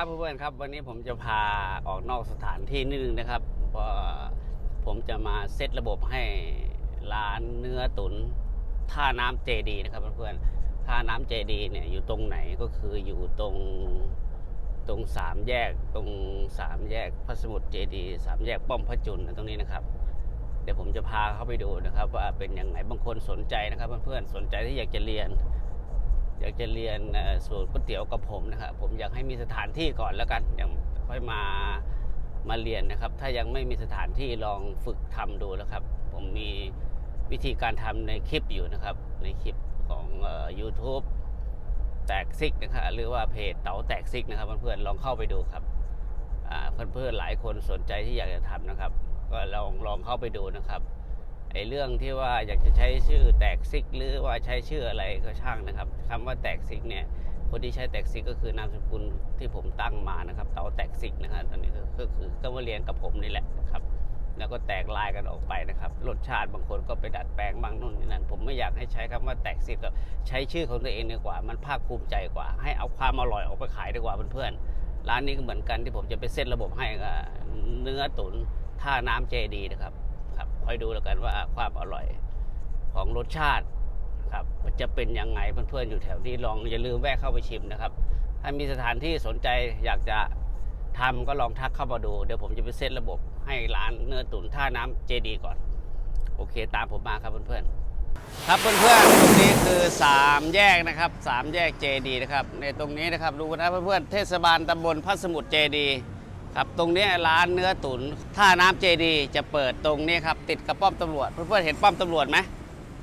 ครับเพื่อนๆครับ วันนี้ผมจะพาออกนอกสถานที่นิดนึงนะครับเพราะผมจะมาเซตระบบให้ร้านเนื้อตุนท่าน้ำเจดีนะครับเพื่อนๆท่าน้ำเจดีเนี่ยอยู่ตรงไหนก็คืออยู่ตรงตรงสามแยกตรงสามแยกพระสมุทรเจดีสามแยกป้อมพระจุลตรงนี้นะครับ เดี๋ยวผมจะพาเข้าไปดูนะครับ ว่าเป็นยังไงบางคนสนใจนะครับเพื่อนๆสนใจที่อยากจะเรียน จะเรียนสูตรก๋วยเตี๋ยวกับผมนะครับผมอยากให้มีสถานที่ก่อนแล้วกันยังค่อยมามาเรียนนะครับ ถ้ายังไม่มีสถานที่ลองฝึกทำดูนะครับ ผมมีวิธีการทำในคลิปอยู่นะครับ ในคลิปของเอ่อ YouTube แตกซิกนะครับหรือว่าเพจเต๋าแตกซิกนะครับเพื่อนๆลองเข้าไปดูครับเพื่อนๆหลายคนสนใจที่อยากจะทำนะครับ ก็ลองลองเข้าไปดูนะครับ ไอ้เรื่องที่ว่าอยากจะใช้ชื่อแตกซิกหรือว่าใช้ชื่ออะไรก็ช่างนะครับคำว่าแตกซิกเนี่ยคนที่ใช้แตกซิกก็คือนามสกุลที่ผมตั้งมานะครับเต๋าแตกซิกนะครับตอนนี้ก็คือก็มาเรียนกับผมนี่แหละนะครับแล้วก็แตกลายกันออกไปนะครับรสชาติบางคนก็ไปดัดแปลงบางนู่นนี่นั่นผมไม่อยากให้ใช้คำว่าแตกซิกก็ใช้ชื่อของตัวเองดีกว่า มันภาคภูมิใจกว่า ให้เอาความอร่อยออกไปขายดีกว่าเพื่อนๆร้านนี้ก็เหมือนกันที่ผมจะไปเซตระบบให้เนื้อตุ๋นท่าน้ำเจดีนะครับ ครับคอยดูแล้วกันว่าความอร่อยของรสชาติครับมันจะเป็นยังไงเพื่อนๆอยู่แถวนี้ลองอย่าลืมแวะเข้าไปชิมนะครับ ถ้ามีสถานที่สนใจอยากจะทำก็ลองทักเข้ามาดู เดี๋ยวผมจะไปเซตระบบให้ร้านเนื้อตุ๋นท่าน้ำเจดีก่อน โอเคตามผมมาครับเพื่อนๆครับเพื่อนๆตรงนี้คือ 3 แยกนะครับ3แยกเจดีนะครับในตรงนี้นะครับดูนะเพื่อนๆเทศบาลตำบลพระสมุทรเจดี ครับตรงนี้ร้านเนื้อตุ๋นท่าน้ำเจดีจะเปิดตรงนี้ครับติดกับป้อมตำรวจเพื่อนๆเห็นป้อมตำรวจไหม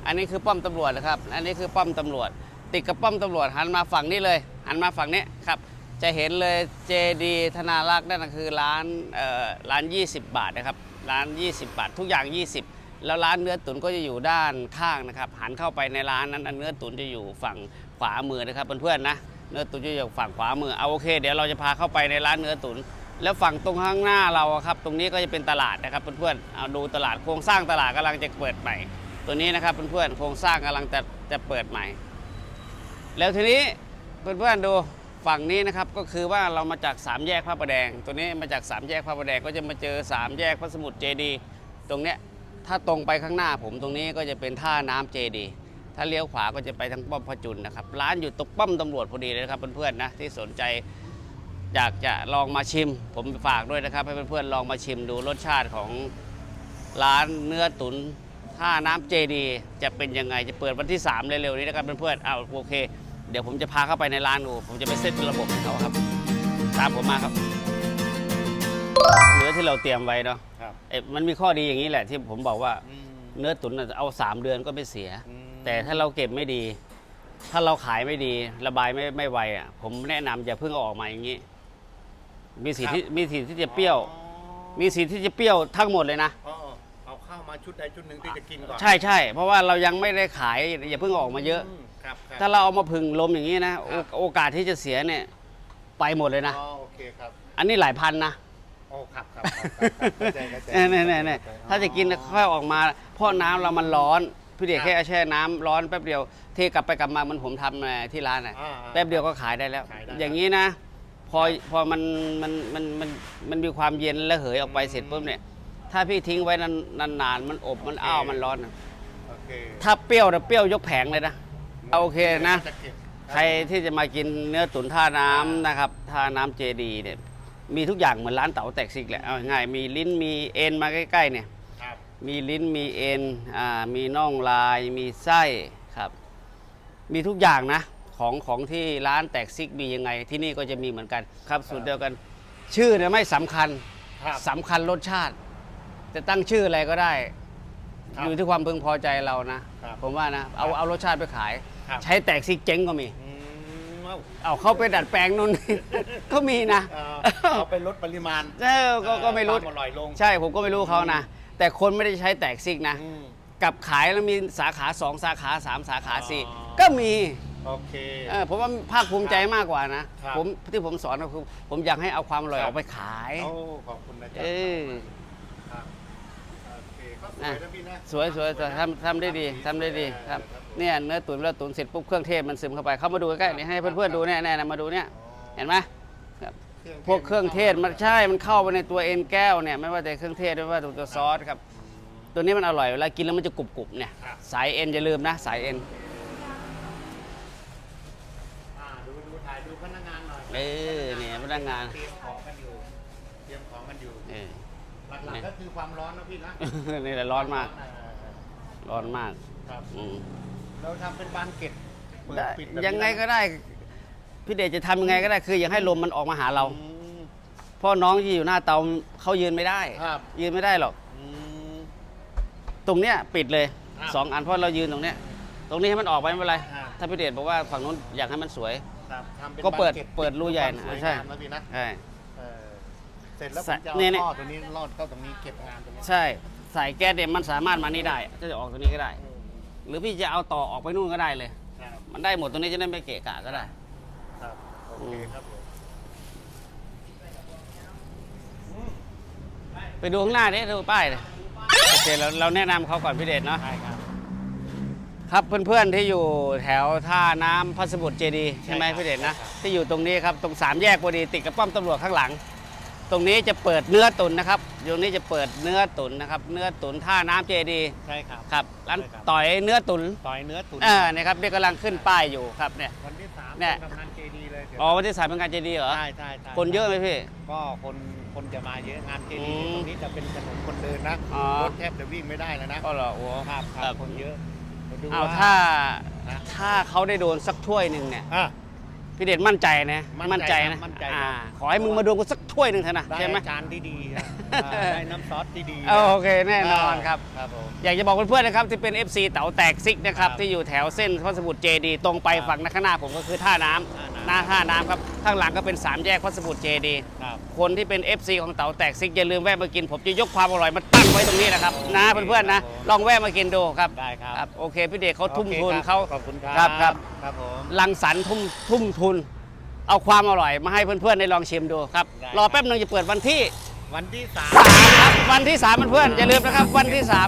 อันนี้คือป้อมตำรวจนะครับ อันนี้คือป้อมตำรวจ ติดกับป้อมตำรวจหันมาฝั่งนี้เลย หันมาฝั่งนี้ครับจะเห็นเลยเจดีธนารักษ์นั่นคือร้านร้าน 20 บาทนะครับร้าน 20 บาท ทุกอย่าง 20 แล้วร้านเนื้อตุ๋นก็จะอยู่ด้านข้างนะครับหันเข้าไปในร้านนั้นอันเนื้อตุ๋นจะอยู่ฝั่งขวามือนะครับเพื่อนๆนะเนื้อตุ๋นจะอยู่ฝั่งขวามือเอาโอเค เดี๋ยวเราจะพาเข้าไปในร้านเนื้อตุ๋น แล้วฝั่งตรงข้างหน้าเราครับ ตรงนี้ก็จะเป็นตลาดนะครับเพื่อนๆเอาดูตลาดโครงสร้างตลาดกำลังจะเปิดใหม่ ตัวนี้นะครับเพื่อนๆโครงสร้างกำลังจะจะเปิดใหม่ แล้วทีนี้เพื่อนๆดูฝั่งนี้นะครับก็คือว่าเรามาจากสามแยกพระประแดง ตัวนี้มาจากสามแยกพระประแดงก็จะมาเจอสามแยกพระสมุทรเจดีตรงเนี้ยถ้าตรงไปข้างหน้าผมตรงนี้ก็จะเป็นท่าน้ำเจดีถ้าเลี้ยวขวาก็จะไปทางป้อมพระจุลนะครับร้านอยู่ตรงป้อมตำรวจพอดีเลยนะครับเพื่อนๆนะที่สนใจ อยากจะลองมาชิม ผมฝากด้วยนะครับ ให้เพื่อนๆลองมาชิมดูรสชาติของร้านเนื้อตุ๋นท่าน้ำเจดีจะเป็นยังไงจะเปิดวันที่ 3 เร็วๆนี้นะครับเพื่อนๆเอาโอเค เดี๋ยวผมจะพาเข้าไปในร้านดู ผมจะไปเซตระบบให้เขาครับ ตามผมมาครับเนื้อที่เราเตรียมไว้เนาะครับเอ๊ะมันมีข้อดีอย่างนี้แหละที่ผมบอกว่าอืมเนื้อตุ๋นน่ะเอา 3 เดือนก็ไม่เสียอืมแต่ถ้าเราเก็บไม่ดี ถ้าเราขายไม่ดี ระบายไม่ไม่ไวอะผมแนะนำอย่าเพิ่งเอาออกมาอย่างนี้ มีสิทธิ์ที่มีสิทธิ์ที่จะเปรี้ยวอ๋อมีสิทธิ์ที่จะเปรี้ยวทั้งหมดเลยนะ อ๋อเอาเข้ามาชุดใดชุดหนึ่งที่จะกินก่อนใช่ใช่เพราะว่าเรายังไม่ได้ขายอย่าเพิ่งเอาออกมาเยอะ มครับครับ ถ้าเราเอามาพึ่งลมอย่างนี้นะคโอรับ โอกาสที่จะเสียเนี่ยไปหมดเลยนะ อ๋อโอเคครับอันนี้หลายพันนะโอ้ครับครับครับครับเข้าใจเข้าใจเนี่ยเนี่ยเนี่ยเนี่ยถ้าจะกินค่อยออกมาเพราะน้ำเรามันร้อนพี่เด็กครับแค่แช่น้ำร้อนแป๊บเดียวเทกลับไปกลับมาเหมันผมทำในที่ร้านน่ะอ่าแป๊บเดียวก็ขายได้แล้ว ขายได้ อย่างนี้นะ พอพอมันมันมันมันมันมีความเย็นและเหยออกไปเสร็จปุ๊บเนี่ย ถ้าพี่ทิ้งไว้นานนานๆมันอบมันอ้าวมันร้อนน่ะโอเคถ้าเปรี้ยวนะเปรี้ยวยกแผงเลยนะโอเคนะ จเก็บใครที่จะมากินเนื้อตุ๋นท่าน้ำนะครับท่าน้ำเจดีเนี่ย มีทุกอย่างเหมือนร้านเต๋าแตกซิกแหละเอาง่ายๆมีลิ้นมีเอ็นมาใกล้ๆเนี่ย ครับมีลิ้นมีเอ็นอ่ามีน่องลายมีไส้ครับ มีทุกอย่างนะ ของของที่ร้านแตกซิกมียังไง ที่นี่ก็จะมีเหมือนกันครับสูตรเดียวกัน ชื่อเนี่ยไม่สำคัญครับสำคัญรสชาติ จะตั้งชื่ออะไรก็ได้ ครับอยู่ที่ความพึงพอใจเรานะ ครับผมว่านะ เอาเอารสชาติไปขาย ครับ ใช้แตกซิกเจ๊งก็มี อืมเอาเอาเข้าไปดัดแปลงนู่นก็มีนะ เอาเอาไปลดปริมาณเออก็ก็ไม่รู้ ความอร่อยลงใช่ผมก็ไม่รู้เขานะ แต่คนไม่ได้ใช้แตกซิกนะ อืม กับขายแล้วมีสาขาสองสาขาสามสาขาสี่อ๋อ ก็มี โอเค เออผมว่าภาคภูมิใจมากกว่านะครับ ผมที่ผมสอนก็คือ ผมอยากให้เอาความอร่อยครัอบอกไปขาย โอ้ขอบคุณนะจ๊ะเออ ครับโอเคก็สวยนะพี่นะสวยสวยสวยทำทำได้ดีทำได้ดีครับเนี่ยเนื้อตุ๋นเราตุ๋นเสร็จปุ๊บเครื่องเทศมันซึมเข้าไปเข้ามาดูใกล้ๆนี่ให้เพื่อนๆดูเนี่ยๆนะมาดูเนี่ยเห็นไหมครับเครื่องพวกเครื่องเทศมันใช่ มันเข้าไปในตัวเอ็นแก้วเนี่ยไม่ว่าแต่เครื่องเทศไม่ว่าแต่ตัวซอสครับ ตัวนี้มันอร่อยเวลากินแล้วมันจะกรุบๆเนี่ย สายเอ็นอย่าลืมนะ สายเอ็น อ่าดูดูถ่ายดูพนักงานหน่อย เออเนี่ยพนักงาน เตรียมของกันอยู่เตรียมของกันอยู่ เออ หลักๆก็คือความร้อนนะพี่นะนี่แหละร้อนมาก เออร้อนมาก ครับ อืมเราทำเป็นบานเกล็ดเปิดได้ปิดแบบนี้ยังไงก็ได้พี่เดชจะทำยังไงก็ได้คืออย่าให้ลมมันออกมาหาเรา อืม เพราะน้องที่อยู่หน้าเตาเขายืนไม่ได้ครับ ยืนไม่ได้หรอก อืม ตรงเนี้ยปิดเลยครับสองอันเพราะเรายืนตรงเนี้ย ตรงนี้ให้มันออกไปไม่เป็นไร ครับ ถ้าพี่เดชบอกว่าฝั่งนู้นอยากให้มันสวย ครับทำเป็นก็เปิดบานกล็เปิดรูใหญ่นะความสวยใช่งามนะพี่นะใช่ เออเสร็จแล้วผใส่มจะเนี่ยเนี่ยเอาท่อตัวนี้ลอดเข้าตรงนี้เก็บงานตรงนี้ใช่ใส่แก๊สเนี่ยมันสามารถมานี่ได้จะออกตรงนี้ก็ได้ อืมหรือพี่จะเอาต่อออกไปนู่นก็ได้เลย ครับมันได้หมดตรงนี้จะได้ไม่เกะกะก็ได้ ครับโอเคครับผมไปดูข้างหน้าดิดูป้ายดิโอเคเราเราแนะนำเขาก่อนพี่เดชเนาะใช่ครับ ครับเพื่อนๆที่อยู่แถวท่าน้ำพัสมุทรเจดีย์ใช่ไหมใช่ครับพี่เดชนะใช่ครับที่อยู่ตรงนี้ครับตรงสามแยกพอดีติดกับป้อมตำรวจข้างหลัง ตรงนี้จะเปิดเนื้อตุ๋นนะครับตรงนี้จะเปิดเนื้อตุ๋นนะครับเนื้อตุ๋นท่าน้ำเจดีย์ใช่ครับ ครับร้านใช่ครับ ต่อยเนื้อตุ๋นต่อยเนื้อตุ๋นเออเนี่ยครับนี่กำลังขึ้นป้ายอยู่ครับเนี่ย วันที่สามเนี่ย เป็นกำนันเจดีเลยเดี๋ยวอ๋อวันที่สามเป็นงานเจดีย์เหรอใช่ใช่ใช่คนเยอะไหมพี่ ก็คนคนจะมาเยอะงานเจดีอืมตรงนี้จะเป็นถนนคนเดินนะอ๋อ รถแทบจะวิ่งไม่ได้แล้วนะก็เหรอโอ้ ครับคครัรับ บคนเยอะ ดี๋ยวดูเอาว่ถ้านะถ้าเขาได้โดนสักถ้วยหนึ่งเนี่ยอะ พี่เดชมั่นใจนะมั่นใจนะมั่นใจอ่าครับขอให้มึงมาโดนกูสักถ้วยหนึ่งเถอะนะได้ใช่ไหมจานที่ดีอะอ่า ได้น้ำซอสที่ดีเออโอเคแน่นอนครับ ครับผม อยากจะบอกเพื่อนๆนะครับที่เป็น FC เต๋าแตกซิกนะครับครับที่อยู่แถวเส้นพระสมุทรเจดีย์ตรงไปครับฝั่งข้างหน้าผมก็คือท่าน้ำท่าน้ำหน้าท่าน้ำครับข้างหลังก็เป็นสามแยกพระสมุทรเจดีย์ครับ คนที่เป็น FC ของเต๋าแตกซิกอย่าลืมแวะมากิน ผมจะยกความอร่อยมาตั้งไว้ตรงนี้นะครับนะเพื่อนๆนะลองแวะมากินดูครับได้ครับครับโอเคพี่เดชเขาทุ่มโอคทุนครับเขาขอบคุณครัครับครับครับผมลังสรรค์ทุ่มทุ่มทุน เอาความอร่อยมาให้เพื่อนๆได้ลองชิมดูครับได้รอแป๊บนึงจะเปิดวันที่ วันที่สามครับวันที่สามเพื่อนๆอย่าลืมนะครับ วันที่สาม